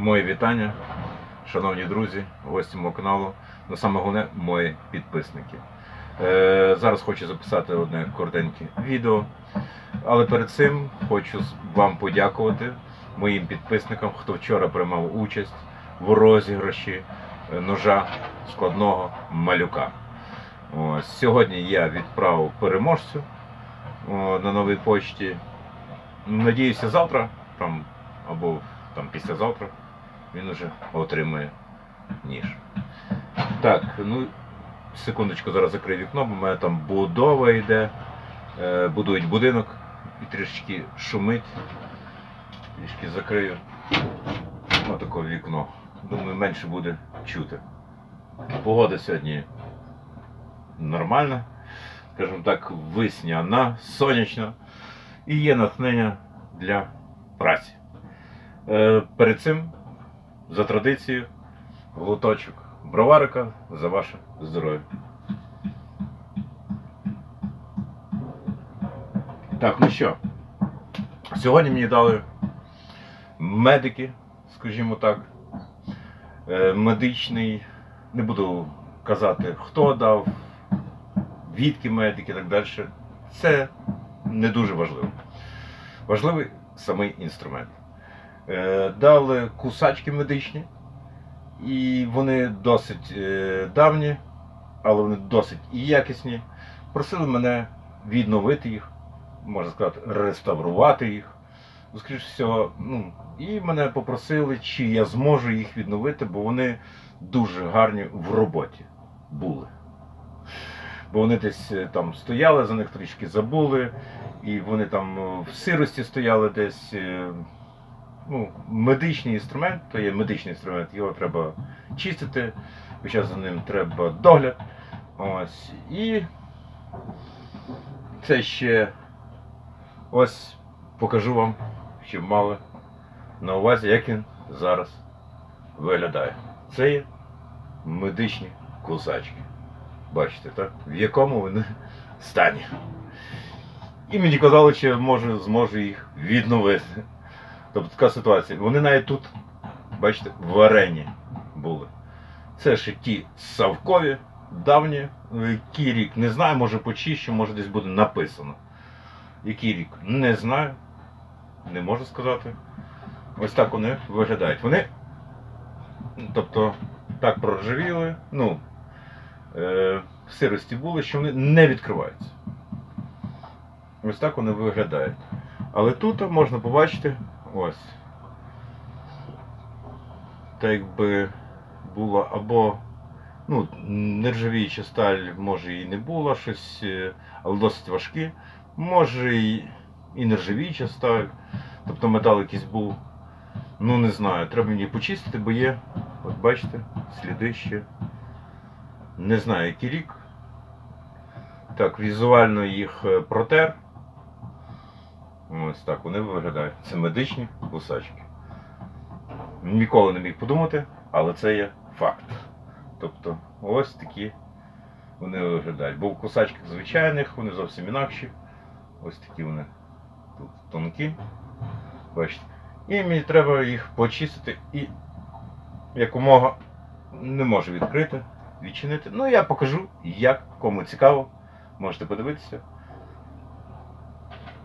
Мої вітання, шановні друзі, гості мого каналу. Ну саме головне, мої підписники. Е, зараз хочу записати одне коротеньке відео. Але перед цим хочу вам подякувати моїм підписникам, хто вчора приймав участь в розіграші е, ножа складного малюка. Ось, сьогодні я відправив переможцю о, на новій почті. Надіюся, завтра там, або там післязавтра він уже отримає ніж. Так, ну секундочку, зараз закрию вікно, бо в мене там будова йде, е, будують будинок і трішки шумить. Трішки закрию. Отаке вікно. Думаю, менше буде чути. Погода сьогодні нормальна, скажімо так, весняна, сонячна і є натхнення для праці. Е, перед цим, за традицією, глоточок броварика за ваше здоров'я. Так, ну що, сьогодні мені дали медики, скажімо так, е, медичний, не буду казати, хто дав, відки медики і так далі. Це не дуже важливо. Важливий самий інструмент. Е, Дали кусачки медичні, і вони досить е, давні, але вони досить і якісні. Просили мене відновити їх, можна сказати, реставрувати їх. Ну, Скоріше всього, ну, і мене попросили, чи я зможу їх відновити, бо вони дуже гарні в роботі були. Бо вони десь е, там стояли, за них трішки забули, і вони там в сирості стояли десь. Ну, медичний інструмент, то є медичний інструмент, його треба чистити, хоча за ним треба догляд. Ось. І це ще ось покажу вам, щоб мали на увазі, як він зараз виглядає. Це є медичні кусачки. Бачите, так? В якому вони стані. І мені казали, що можу, зможу їх відновити. Тобто така ситуація. Вони навіть тут, бачите, варені були. Це ще ті савкові, давні. Який рік не знаю, може почищу, може десь буде написано. Який рік не знаю, не можу сказати. Ось так вони виглядають. Вони, тобто, так проржавіли, ну, е, в сирості були, що вони не відкриваються. Ось так вони виглядають. Але тут можна побачити ось. Так якби була або ну, нержавіюча сталь, може і не була щось, е, але досить важкі. Може і, і нержавіюча сталь. Тобто метал якийсь був. Ну не знаю, треба мені почистити, бо є, от бачите, сліди ще. Не знаю, який рік. Так, візуально їх е, протер. Ось так вони виглядають. Це медичні кусачки. Ніколи не міг подумати, але це є факт. Тобто ось такі вони виглядають. Бо в кусачках звичайних вони зовсім інакші. Ось такі вони тут тонкі. Бачите. І мені треба їх почистити і якомога не можу відкрити, відчинити. Ну я покажу, як кому цікаво. Можете подивитися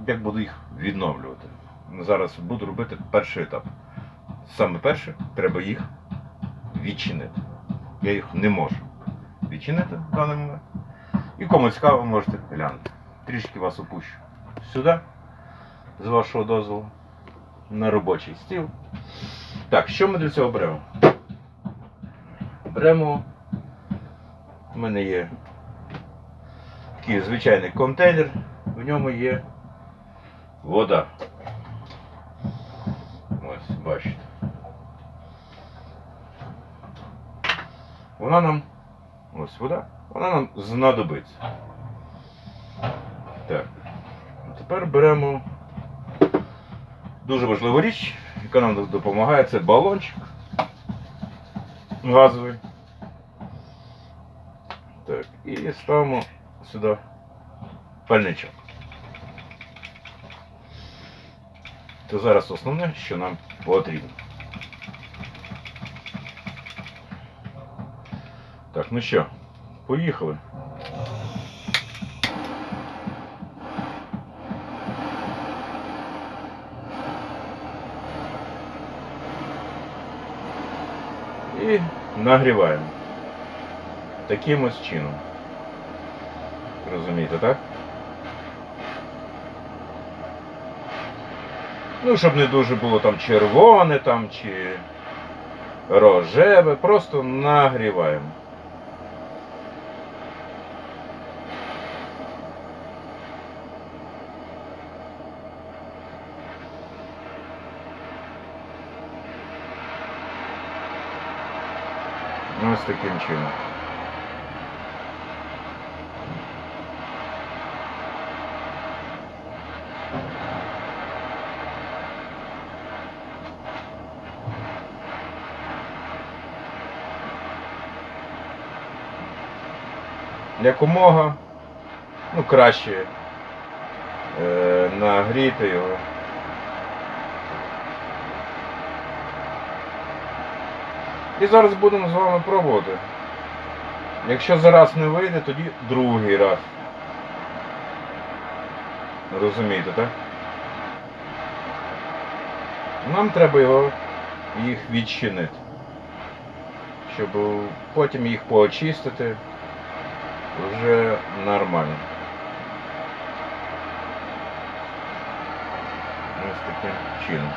як буду їх відновлювати. Зараз буду робити перший етап. Саме перше, треба їх відчинити. Я їх не можу відчинити в даний момент. І кому цікаво, можете глянути. Трішки вас опущу сюди, з вашого дозволу, на робочий стіл. Так, що ми для цього беремо? Беремо. У мене є такий звичайний контейнер, в ньому є вода. Ось, бачите. Вона нам, ось вода, вона нам знадобиться. Так. Тепер беремо дуже важливу річ, яка нам допомагає, це балончик газовий. Так, і ставимо сюди пальничок. то зараз основне, що нам потрібно. Так, ну що, поїхали. І нагріваємо. Таким ось чином. Розумієте, так? Ну, щоб не дуже було там червоне там чи рожеве, просто нагріваємо. Ось таким чином. Якомога ну, краще е, нагріти його. І зараз будемо з вами пробувати. Якщо зараз не вийде, тоді другий раз. Розумієте, так? Нам треба його їх відчинити. Щоб потім їх поочистити вже нормально. Ось таким чином.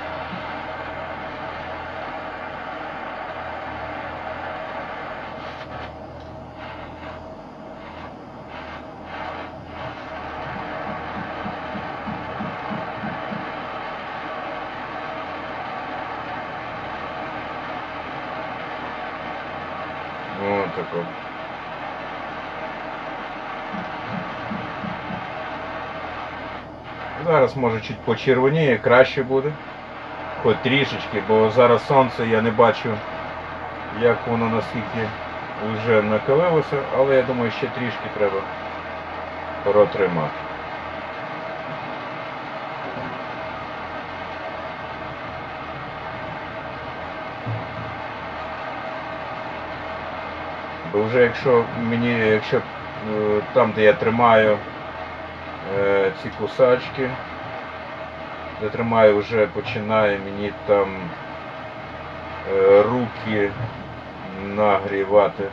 Вот такой. Зараз може чуть почервоніє, краще буде. Хоч трішечки, бо зараз сонце я не бачу, як воно наскільки вже накалилося, але я думаю, ще трішки треба протримати. Бо вже якщо мені, якщо е, там, де я тримаю ці кусачки, де тримаю, вже починає мені там е, руки нагрівати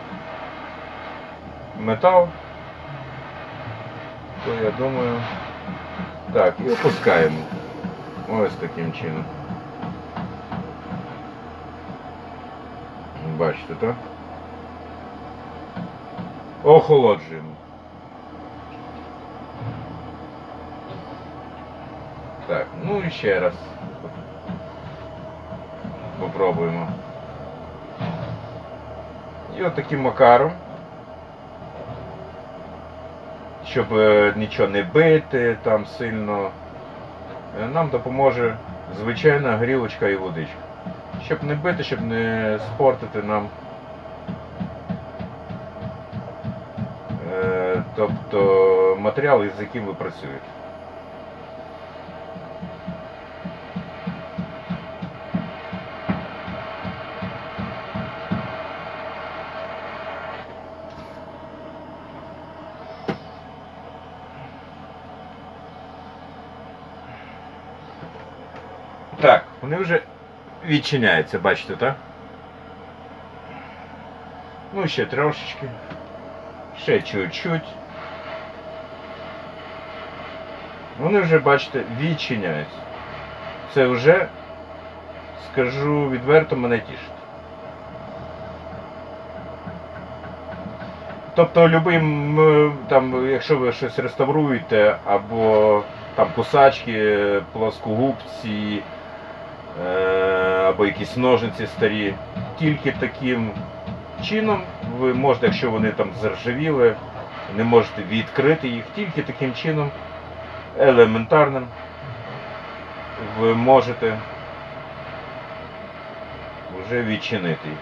метал, то я думаю, так, і опускаємо. Ось таким чином. Бачите, так? Охолоджуємо. Так, ну і ще раз. Попробуємо. І от таким макаром. Щоб е, нічого не бити там сильно. е, Нам допоможе звичайна грілочка і водичка. Щоб не бити, щоб не спортити нам. е, Тобто матеріал, із яким ви працюєте. Так, вони вже відчиняються, бачите, так? Ну, ще трошечки. Ще чуть-чуть. Вони вже, бачите, відчиняються. Це вже, скажу відверто, мене тішить. Тобто, любим, там, якщо ви щось реставруєте, або там кусачки, плоскогубці, або якісь ножниці старі, тільки таким чином ви можете, якщо вони там заржавіли, не можете відкрити їх, тільки таким чином елементарним ви можете вже відчинити їх.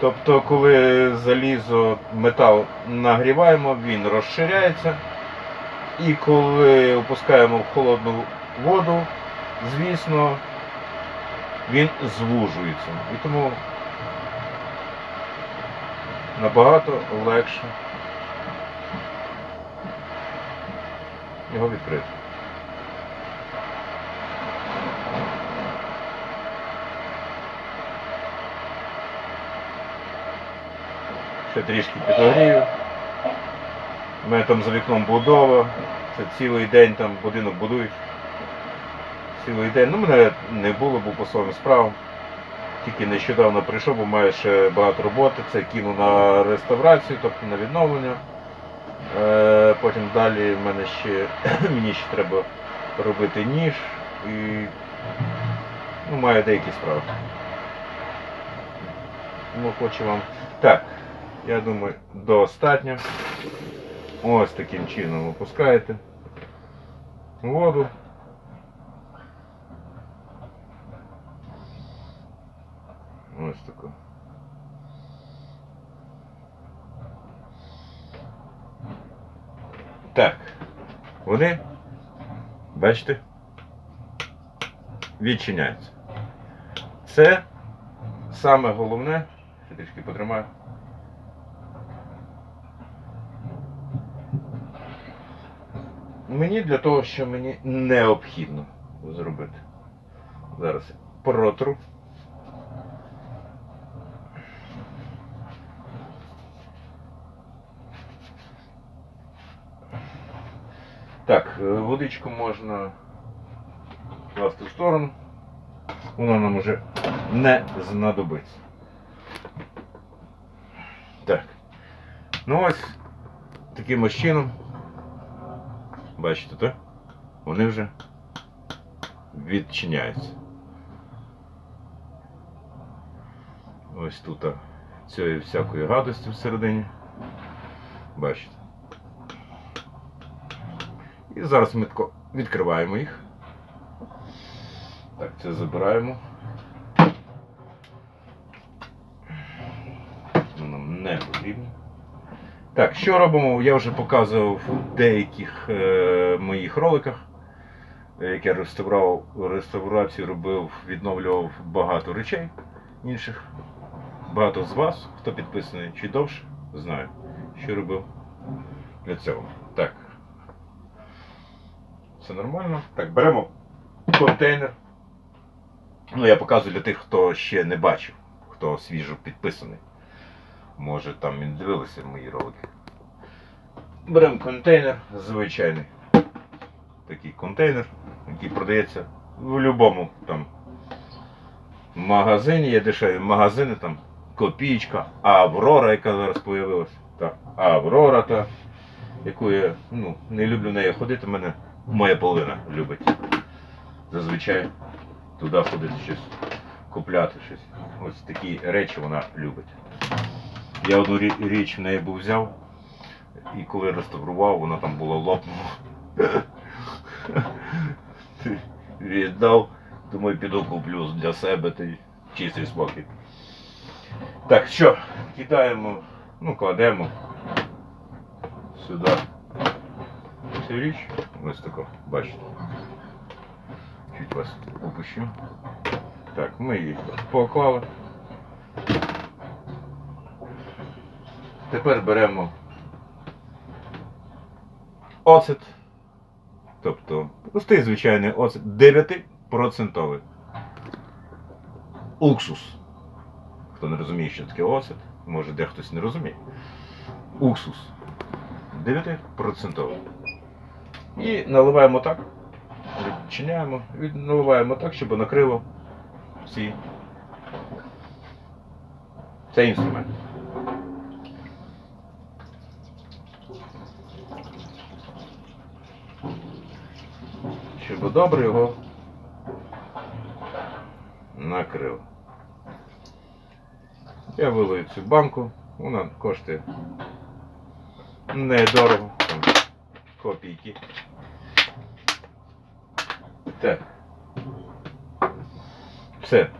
Тобто, коли залізо, метал нагріваємо, він розширяється. І коли опускаємо в холодну воду, звісно, він звужується. І тому набагато легше його відкрити. Ще трішки підогрію. У мене там за вікном будова. Це цілий день там будинок будують. Цілий день. Ну, мене не було, був по своїм справам. Тільки нещодавно прийшов, бо маю ще багато роботи. Це кину на реставрацію, тобто на відновлення. Е, потім далі в мене ще мені ще треба робити ніж і ну, маю деякі справи. Ну, хочу вам. Так, я думаю, достатньо. Ось таким чином опускаєте воду. Ось таку. Так. Вони, бачите, відчиняються. Це саме головне, трішки потримаю. Мені для того, що мені необхідно зробити. Зараз протру. Так, е, водичку можна класти в сторону. Вона нам вже не знадобиться. Так. Ну ось таким ось чином. Бачите, так? Вони вже відчиняються. Ось тут цієї всякої гадості всередині. Бачите. І зараз ми відкриваємо їх. Так, це забираємо. Воно нам не потрібно. Так, що робимо? Я вже показував в деяких е, моїх роликах, е, як я реставрував, реставрацію робив, відновлював багато речей інших. Багато з вас, хто підписаний чи довше, знає, що робив для цього. Так. Все нормально. Так, беремо контейнер. Ну, я показую для тих, хто ще не бачив, хто свіжо підписаний. Може там не дивилися мої ролики. Беремо контейнер, звичайний. Такий контейнер, який продається в будь-якому там магазині. Є дешеві магазини, там копійка, Аврора, яка зараз з'явилася. Так, Аврора та, яку я ну, не люблю нею ходити, мене моя половина любить. Зазвичай туди ходити щось, купляти щось. Ось такі речі вона любить. Я одну річ в неї був взяв, і коли реставрував, вона там була лопнула. Ти Віддав, думаю, піду куплю для себе ти чистий спокій. Так, що, кидаємо, ну, кладемо сюди цю річ. Ось тако, бачите. Чуть вас опущу. Так, ми її поклали. Тепер беремо оцет. Тобто простий звичайний оцет 9%. Уксус. Хто не розуміє, що таке оцет, може де хтось не розуміє. Уксус. 9%. І наливаємо так. Відчиняємо, від- наливаємо так, щоб накрило всі. Цей інструмент. Щоб добре його накрив. Я вилию цю банку, вона коштує недорого, копійки. Так. Все.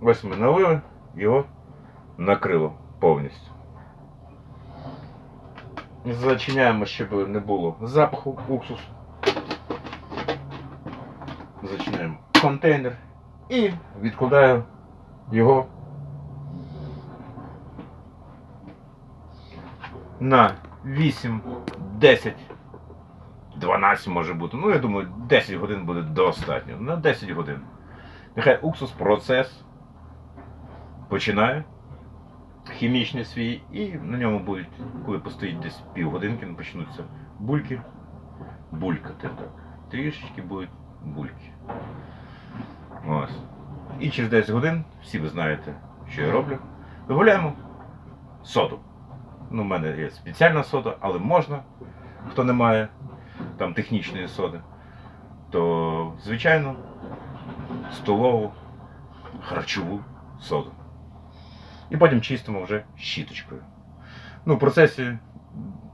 Ось ми налили, його накрило повністю. Зачиняємо, щоб не було запаху уксусу. Зачиняємо контейнер І відкладаю його на 8, 10, 12 може бути. Ну, я думаю, 10 годин буде достатньо. На 10 годин. Нехай уксус процес починає хімічний свій, і на ньому будуть, коли постоїть десь півгодинки, почнуться бульки, булькати так. Трішечки будуть бульки. Ось. І через 10 годин, всі ви знаєте, що я роблю. Додаємо соду. Ну, в мене є спеціальна сода, але можна, хто не має там технічної соди, то звичайно столову харчову соду. І потім чистимо вже щіточкою. Ну, в процесі,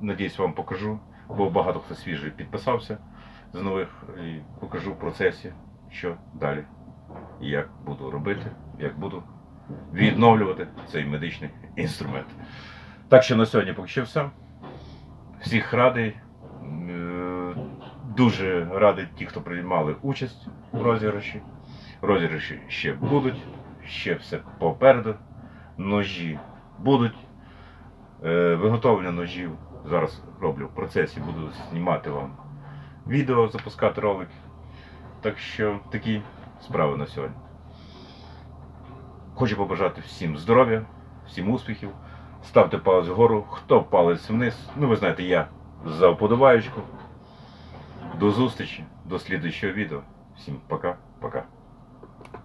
надіюсь, вам покажу, бо багато хто свіжий підписався з нових і покажу в процесі, що далі. Як буду робити, як буду відновлювати цей медичний інструмент. Так що на сьогодні поки що все. Всіх радий. Е, Дуже радий ті, хто приймали участь у розіграші. Розіграші ще будуть, ще все попереду. Ножі будуть. Е, Виготовлення ножів зараз роблю в процесі, буду знімати вам відео, запускати ролик. Так що такі справи на сьогодні. Хочу побажати всім здоров'я, всім успіхів. Ставте палець вгору, хто палець вниз. Ну, ви знаєте, я за вподобаючку. До зустрічі, до слідуючого відео. Всім пока-пока.